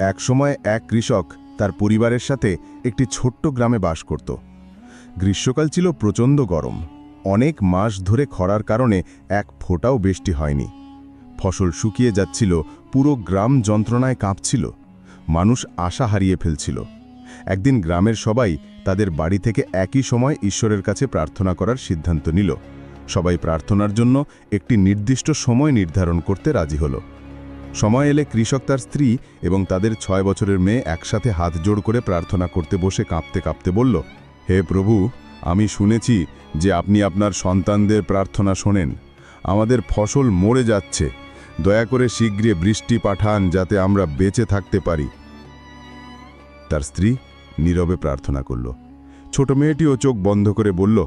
একসময় এক কৃষক তার পরিবারের সাথে একটি ছোট্ট গ্রামে বাস করত। গ্রীষ্মকাল ছিল প্রচণ্ড গরম। অনেক মাস ধরে খরার কারণে এক ফোঁটাও বৃষ্টি হয়নি। ফসল শুকিয়ে যাচ্ছিল, পুরো গ্রাম যন্ত্রণায় কাঁপছিল। মানুষ আশা হারিয়ে ফেলছিল। একদিন গ্রামের সবাই তাদের বাড়ি থেকে একই সময় ঈশ্বরের কাছে প্রার্থনা করার সিদ্ধান্ত নিল। সবাই প্রার্থনার জন্য একটি নির্দিষ্ট সময় নির্ধারণ করতে রাজি হলো। সময় এলে কৃষক তার স্ত্রী এবং তাদের ছয় বছরের মেয়ে একসাথে হাত জোড় করে প্রার্থনা করতে বসে কাঁপতে কাঁপতে বলল, হে প্রভু, আমি শুনেছি যে আপনি আপনার সন্তানদের প্রার্থনা শোনেন। আমাদের ফসল মরে যাচ্ছে। দয়া করে শীঘ্রে বৃষ্টি পাঠান যাতে আমরা বেঁচে থাকতে পারি। তার স্ত্রী নীরবে প্রার্থনা করল। ছোট মেয়েটিও চোখ বন্ধ করে বলল,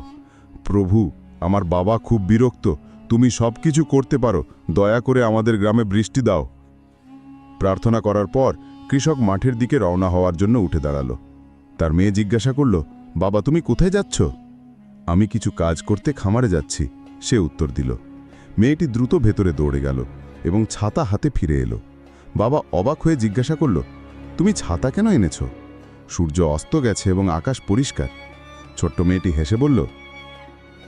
প্রভু, আমার বাবা খুব বিরক্ত। তুমি সব কিছু করতে পারো, দয়া করে আমাদের গ্রামে বৃষ্টি দাও। প্রার্থনা করার পর কৃষক মাঠের দিকে রওনা হওয়ার জন্য উঠে দাঁড়াল। তার মেয়ে জিজ্ঞাসা করল, বাবা, তুমি কোথায় যাচ্ছ? আমি কিছু কাজ করতে খামারে যাচ্ছি, সে উত্তর দিল। মেয়েটি দ্রুত ভেতরে দৌড়ে গেল এবং ছাতা হাতে ফিরে এলো। বাবা অবাক হয়ে জিজ্ঞাসা করল, তুমি ছাতা কেন এনেছ? সূর্য অস্ত গেছে এবং আকাশ পরিষ্কার। ছোট্ট মেয়েটি হেসে বলল,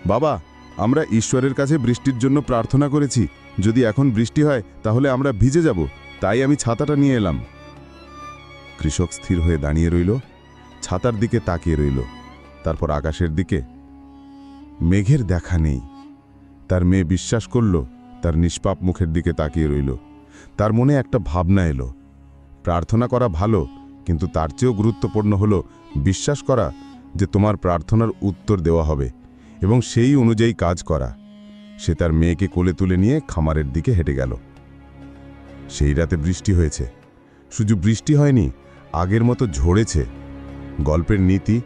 বাবা আমরা ঈশ্বরের কাছে বৃষ্টির জন্য প্রার্থনা করেছি। যদি এখন বৃষ্টি হয়, তাহলে আমরা ভিজে যাব। তাই আমি ছাতাটা নিয়ে এলাম। কৃষক স্থির হয়ে দাঁড়িয়ে রইল। ছাতার দিকে তাকিয়ে রইল। তারপর আকাশের দিকে। মেঘের দেখা নেই। তার মেয়ে বিশ্বাস করল, তার নিষ্পাপ মুখের দিকে তাকিয়ে রইল। তার মনে একটা ভাবনা এলো। প্রার্থনা করা ভালো, কিন্তু তার চেয়েও গুরুত্বপূর্ণ হলো বিশ্বাস করা যে তোমার প্রার্থনার উত্তর দেওয়া হবে। এবং সেই অনুযায়ী কাজ করা। সে তার মেয়েকে কোলে তুলে নিয়ে খামারের দিকে হেঁটে গেল। সেই রাতে বৃষ্টি হয়েছে। শুধু বৃষ্টি হয়নি, আগের মতো ঝরেছে। গল্পের নীতি,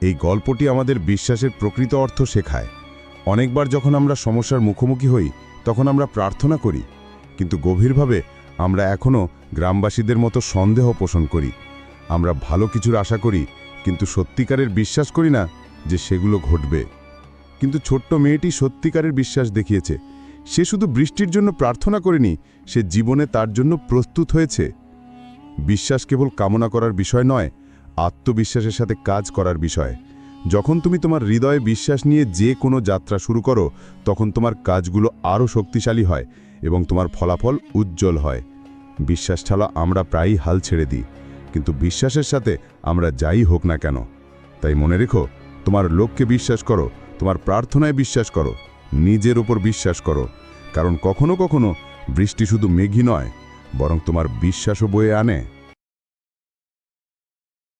এই গল্পটি আমাদের বিশ্বাসের প্রকৃত অর্থ শেখায়। অনেকবার যখন আমরা সমস্যার মুখোমুখি হই, তখন আমরা প্রার্থনা করি, কিন্তু গভীরভাবে আমরা এখনও গ্রামবাসীদের মতো সন্দেহ পোষণ করি। আমরা ভালো কিছুর আশা করি, কিন্তু সত্যিকারের বিশ্বাস করি না যে সেগুলো ঘটবে। কিন্তু ছোট্ট মেয়েটি সত্যিকারের বিশ্বাস দেখিয়েছে। সে শুধু বৃষ্টির জন্য প্রার্থনা করেনি, সে জীবনে তার জন্য প্রস্তুত হয়েছে। বিশ্বাস কেবল কামনা করার বিষয় নয়, আত্মবিশ্বাসের সাথে কাজ করার বিষয়। যখন তুমি তোমার হৃদয়ে বিশ্বাস নিয়ে যে কোনো যাত্রা শুরু করো, তখন তোমার কাজগুলো আরও শক্তিশালী হয় এবং তোমার ফলাফল উজ্জ্বল হয়। বিশ্বাস ছাড়া আমরা প্রায়ই হাল ছেড়ে দিই, কিন্তু বিশ্বাসের সাথে আমরা যাই হোক না কেন। তাই মনে রেখো, তোমার লোককে বিশ্বাস করো তোমার প্রার্থনায় বিশ্বাস করো, নিজের উপর বিশ্বাস করো, কারণ কখনো কখনো বৃষ্টি শুধু মেঘই নয়, বরং তোমার বিশ্বাসও বয়ে আনে।